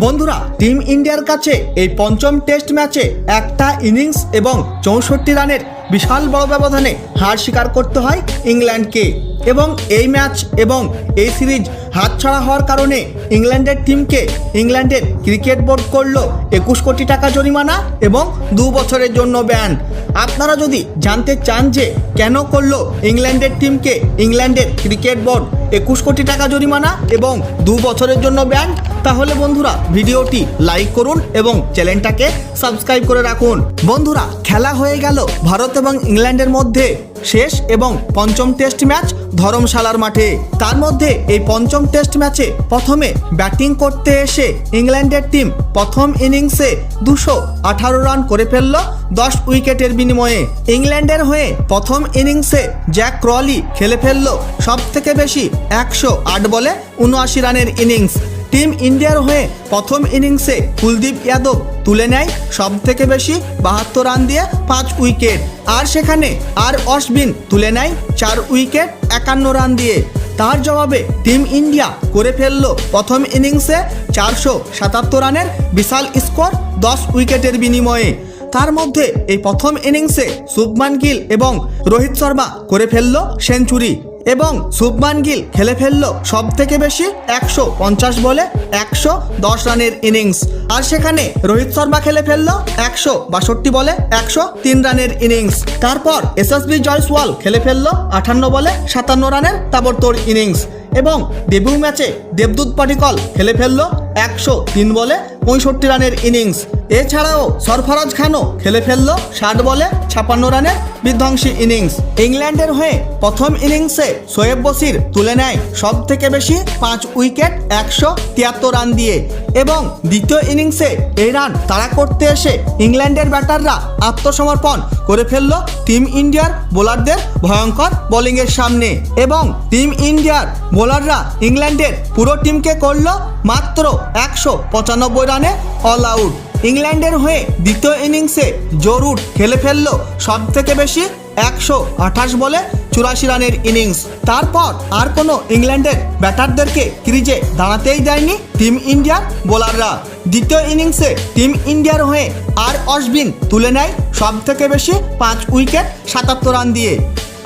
বন্ধুরা টিম ইন্ডিয়ার কাছে এই পঞ্চম টেস্ট ম্যাচে একটা ইনিংস এবং চৌষট্টি রানের বিশাল বড় ব্যবধানে হার স্বীকার করতে হয় ইংল্যান্ডকে। এবং এই ম্যাচ এবং এই সিরিজ হাতছাড়া হওয়ার কারণে ইংল্যান্ডের টিমকে ইংল্যান্ডের ক্রিকেট বোর্ড করল একুশ কোটি টাকা জরিমানা এবং দু বছরের জন্য ব্যান আপনারা যদি জানতে চান যে কেন করল ইংল্যান্ডের টিমকে ইংল্যান্ডের ক্রিকেট বোর্ড একুশ কোটি টাকা জরিমানা এবং দু বছরের জন্য ব্যান তাহলে বন্ধুরা ভিডিওটি লাইক করুন এবং চ্যানেলটাকে সাবস্ক্রাইব করে রাখুন। বন্ধুরা, খেলা হয়ে গেল। ভারত এবং ইংল্যান্ডের মধ্যে শেষ এবং পঞ্চম টেস্ট ম্যাচ ধরমশালার মাঠে। তার মধ্যে এই পঞ্চম টেস্ট ম্যাচে প্রথমে ব্যাটিং করতে এসে ইংল্যান্ডের টিম প্রথম ইনিংসে দুশো আঠারো রান করে ফেলল দশ উইকেটের বিনিময়ে। ইংল্যান্ডের হয়ে প্রথম ইনিংসে জ্যাক ক্রলি খেলে ফেলল সব থেকে বেশি একশো আট বলে উনআশি রানের ইনিংস টিম ইন্ডিয়ার হয়ে প্রথম ইনিংসে কুলদীপ যাদব তুলে নেয় সব থেকে বেশি বাহাত্তর রান দিয়ে পাঁচ উইকেট। আর সেখানে আর অশ্বিন তুলে নেয় চার উইকেট একান্ন রান দিয়ে। তার জবাবে টিম ইন্ডিয়া করে ফেলল প্রথম ইনিংসে চারশো সাতাত্তর রানের বিশাল স্কোর দশ উইকেটের বিনিময়ে। তার মধ্যে এই প্রথম ইনিংসে শুভমান গিল এবং রোহিত শর্মা করে ফেলল সেঞ্চুরি। এবং শুভমান গিল খেলে ফেলল সব থেকে বেশি একশো পঞ্চাশ বলে একশো দশ রানের ইনিংস। আর সেখানে রোহিত শর্মা খেলে ফেলল একশো বাষট্টি বলে একশো তিন রানের ইনিংস। তারপর এসএসবি জয়সওয়াল খেলে ফেলল আঠান্ন বলে সাতান্ন রানের তাবড়তোড় ইনিংস। এবং ডেবিউ ম্যাচে দেবদূত পাটিকল খেলে ফেলল একশো তিন বলে পঁয়ষট্টি রানের ইনিংস। এছাড়াও সরফরাজ খানও খেলে ফেলল ষাট বলে ছাপান্ন রানের বিধ্বংসী ইনিংস। ইংল্যান্ডের হয়ে প্রথম ইনিংসে শোয়েব বসির তুলে নেয় সব থেকে বেশি পাঁচ উইকেট একশো তিয়াত্তর রান দিয়ে এবং দ্বিতীয় ইনিংসে এই রান তাড়া করতে এসে ইংল্যান্ডের ব্যাটাররা আত্মসমর্পণ করে ফেলল টিম ইন্ডিয়ার বোলারদের ভয়ঙ্কর বোলিংয়ের সামনে এবং টিম ইন্ডিয়ার বোলাররা ইংল্যান্ডের পুরো টিমকে করল মাত্র একশো পঁচানব্বই রানে অল আউট। ইংল্যান্ডের হয়ে দ্বিতীয় ইনিংসে জরুর খেলে ফেলল সব থেকে বেশি একশো আঠাশ বলে চুরাশি রানের ইনিংস। তারপর আর কোনো ইংল্যান্ডের ব্যাটারদেরকে ক্রিজে দাঁড়াতেই দেয়নি টিম ইন্ডিয়ার বোলাররা। দ্বিতীয় ইনিংসে টিম ইন্ডিয়ার হয়ে আর অশ্বিন তুলে নেয় সব থেকে বেশি পাঁচ উইকেট সাতাত্তর রান দিয়ে।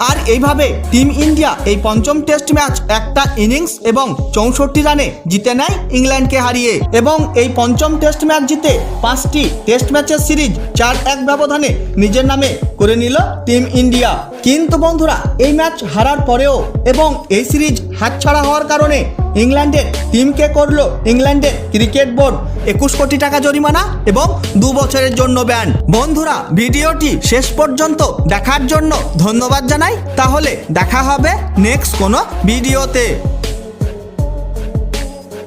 আর এইভাবে টিম ইন্ডিয়া এই পঞ্চম টেস্ট ম্যাচ একটা ইনিংস এবং চৌষট্টি রানে জিতে নেয় ইংল্যান্ডকে হারিয়ে। এবং এই পঞ্চম টেস্ট ম্যাচ জিতে পাঁচটি টেস্ট ম্যাচের সিরিজ চার এক ব্যবধানে নিজের নামে করে নিল টিম ইন্ডিয়া। কিন্তু বন্ধুরা, এই ম্যাচ হারার পরেও এবং এই সিরিজ হাতছাড়া হওয়ার কারণে ইংল্যান্ডের টিমকে করল ইংল্যান্ডের ক্রিকেট বোর্ড একুশ কোটি টাকা জরিমানা এবং দু বছরের জন্য ব্যান। বন্ধুরা, ভিডিওটি শেষ পর্যন্ত দেখার জন্য ধন্যবাদ জানাই। তাহলে দেখা হবে নেক্সট কোনো ভিডিওতে।